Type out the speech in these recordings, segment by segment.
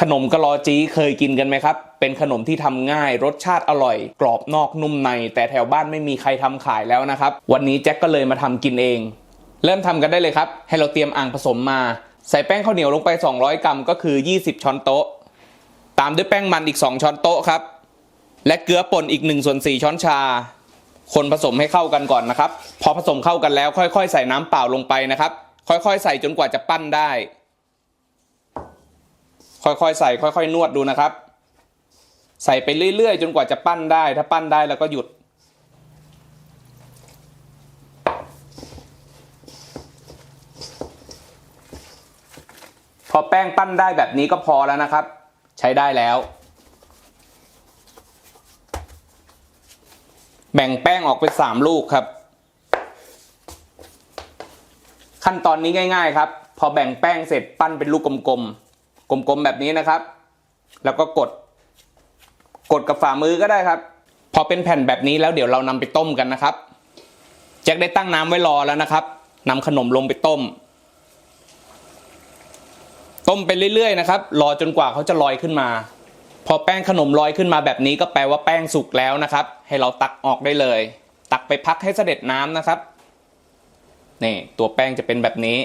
ขนมกะลอจีเคยกินกันไหมครับ เป็นขนมที่ทำง่ายรสชาติอร่อย กรอบนอกนุ่มใน แต่แถวบ้านไม่มีใครทำขายแล้วนะครับ วันนี้แจ็คก็เลยมาทำกินเอง เริ่มทำกันได้เลยครับ ให้เราเตรียมอ่างผสมมา ใส่แป้งข้าวเหนียวลงไป 200 กรัมก็คือ 20 ช้อนโต๊ะ ตามด้วยแป้งมันอีก 2 ช้อนโต๊ะครับ และเกลือป่นอีก1ส่วน4ช้อนชา คนผสมให้เข้ากันก่อนนะครับ พอผสมเข้ากันแล้วค่อย ๆ ใส่น้ำเปล่าลงไปนะครับ ค่อยๆ ใส่จนกว่าจะปั้นได้ ค่อยๆใส่ค่อยๆนวดดูนะครับ ใส่ไปเรื่อยๆ จนกว่าจะปั้นได้ ถ้าปั้นได้แล้วก็หยุด พอแป้งปั้นได้แบบนี้ก็พอแล้วนะครับ ใช้ได้แล้ว แบ่งแป้งออกเป็นสามลูกครับ ขั้นตอนนี้ง่าย ๆ ครับ พอแบ่งแป้งเสร็จปั้นเป็นลูกกลมๆ กลมๆแบบนี้นะครับ แล้วก็กด กดกับฝ่ามือก็ได้ครับ พอเป็นแผ่นแบบนี้แล้วเดี๋ยวเรานำไปต้มกันนะครับแจ็คได้ตั้งน้ำไว้รอแล้วนะครับนำขนมลงไปต้ม ต้มไปเรื่อยๆนะครับ รอจนกว่าเขาจะลอยขึ้นมา พอแป้งขนมลอยขึ้นมาแบบนี้ก็แปลว่าแป้งสุกแล้วนะครับ ให้เราตักออกได้เลย ตักไปพักให้เสด็จน้ำนะครับนี่ตัวแป้งจะเป็นแบบนี้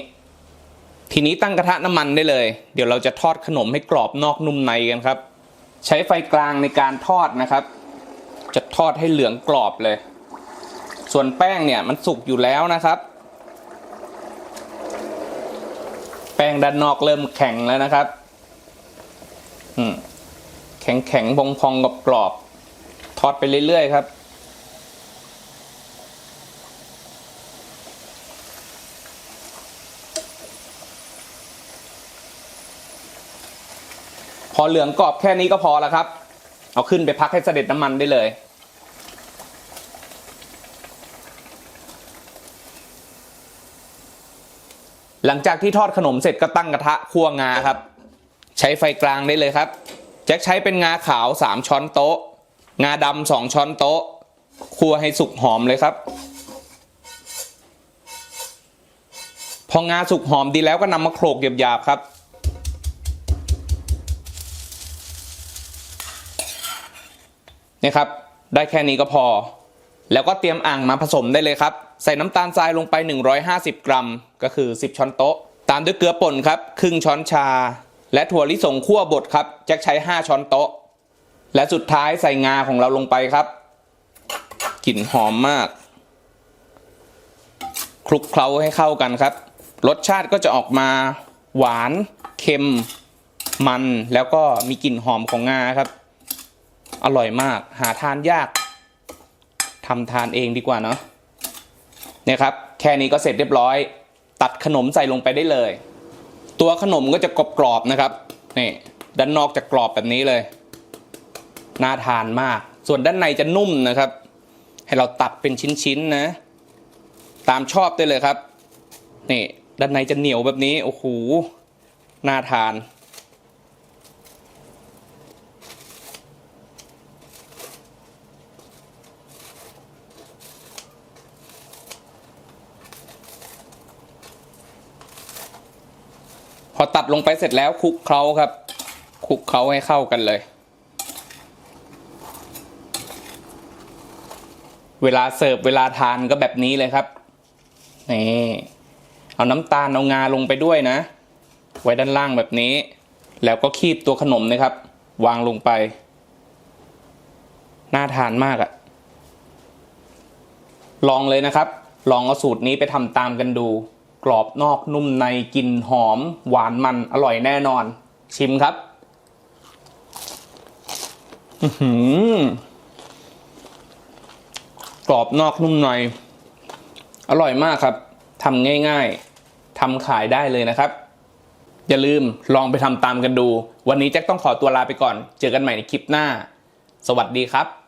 ทีนี้ตั้งกระทะน้ำมันได้เลย เดี๋ยวเราจะทอดขนมให้กรอบนอกนุ่มในกันครับ ใช้ไฟกลางในการทอดนะครับ จะทอดให้เหลืองกรอบเลย ส่วนแป้งเนี่ยมันสุกอยู่แล้วนะครับ แป้งด้านนอกเริ่มแข็งแล้วนะครับอืมแข็งแข็งพองพองกับกรอบ ทอดไปเรื่อยๆครับ อเหลืองกรอบแค่นี้ก็พอแล้วครับ เอาขึ้นไปพักให้เสด็จน้ำมันได้เลย หลังจากที่ทอดขนมเสร็จก็ตั้งกระทะคั่วงาครับ ใช้ไฟกลางได้เลยครับ แจ็คใช้เป็นงาขาว 3 ช้อนโต๊ะ งาดำสองช้อนโต๊ะคั่วให้สุกหอมเลยครับ พองาสุกหอมดีแล้วก็นำมาโขลกหยาบๆครับ นี่ครับ ได้แค่นี้ก็พอ แล้วก็เตรียมอ่างมาผสมได้เลยครับ ใส่น้ำตาลทรายลงไป 150 กรัม ก็คือ 10 ช้อนโต๊ะ ตามด้วยเกลือป่นครับ ครึ่งช้อนชา และถั่วลิสงคั่วบดครับแจ็คใช้ 5 ช้อนโต๊ะ และสุดท้ายใส่งาของเราลงไปครับ กลิ่นหอมมาก คลุกเคล้าให้เข้ากันครับ รสชาติก็จะออกมาหวาน เค็ม มัน แล้วก็มีกลิ่นหอมของงาครับ อร่อยมาก หาทานยากทำทานเองดีกว่าเนาะเนี่ยครับ แค่นี้ก็เสร็จเรียบร้อย ตัดขนมใส่ลงไปได้เลย ตัวขนมก็จะกรอบๆนะครับนี่ด้านนอกจะกรอบแบบนี้เลย น่าทานมาก ส่วนด้านในจะนุ่มนะครับ ให้เราตัดเป็นชิ้นๆนะ ตามชอบได้เลยครับ นี่ ด้านในจะเหนียวแบบนี้ โอ้โห น่าทาน อตัดลงไปเสร็จแล้วคลุกเคล้าครับ คลุกเคล้าให้เข้ากันเลย เวลาเสิร์ฟเวลาทานก็แบบนี้เลยครับนี่เอาน้ำตาลเอางาลงไปด้วยนะ ไว้ด้านล่างแบบนี้ แล้วก็คีบตัวขนมนะครับ วางลงไป น่าทานมากอะลองเลยนะครับ ลองเอาสูตรนี้ไปทำตามกันดู กรอบนอกนุ่มในกลิ่นหอม หวานมันอร่อยแน่นอน ชิมครับหือกรอบนอกนุ่มในอร่อยมากครับทำง่าย ๆทำขายได้เลยนะครับ อย่าลืมลองไปทำตามกันดู วันนี้แจ็คต้องขอตัวลาไปก่อน เจอกันใหม่ในคลิปหน้า สวัสดีครับ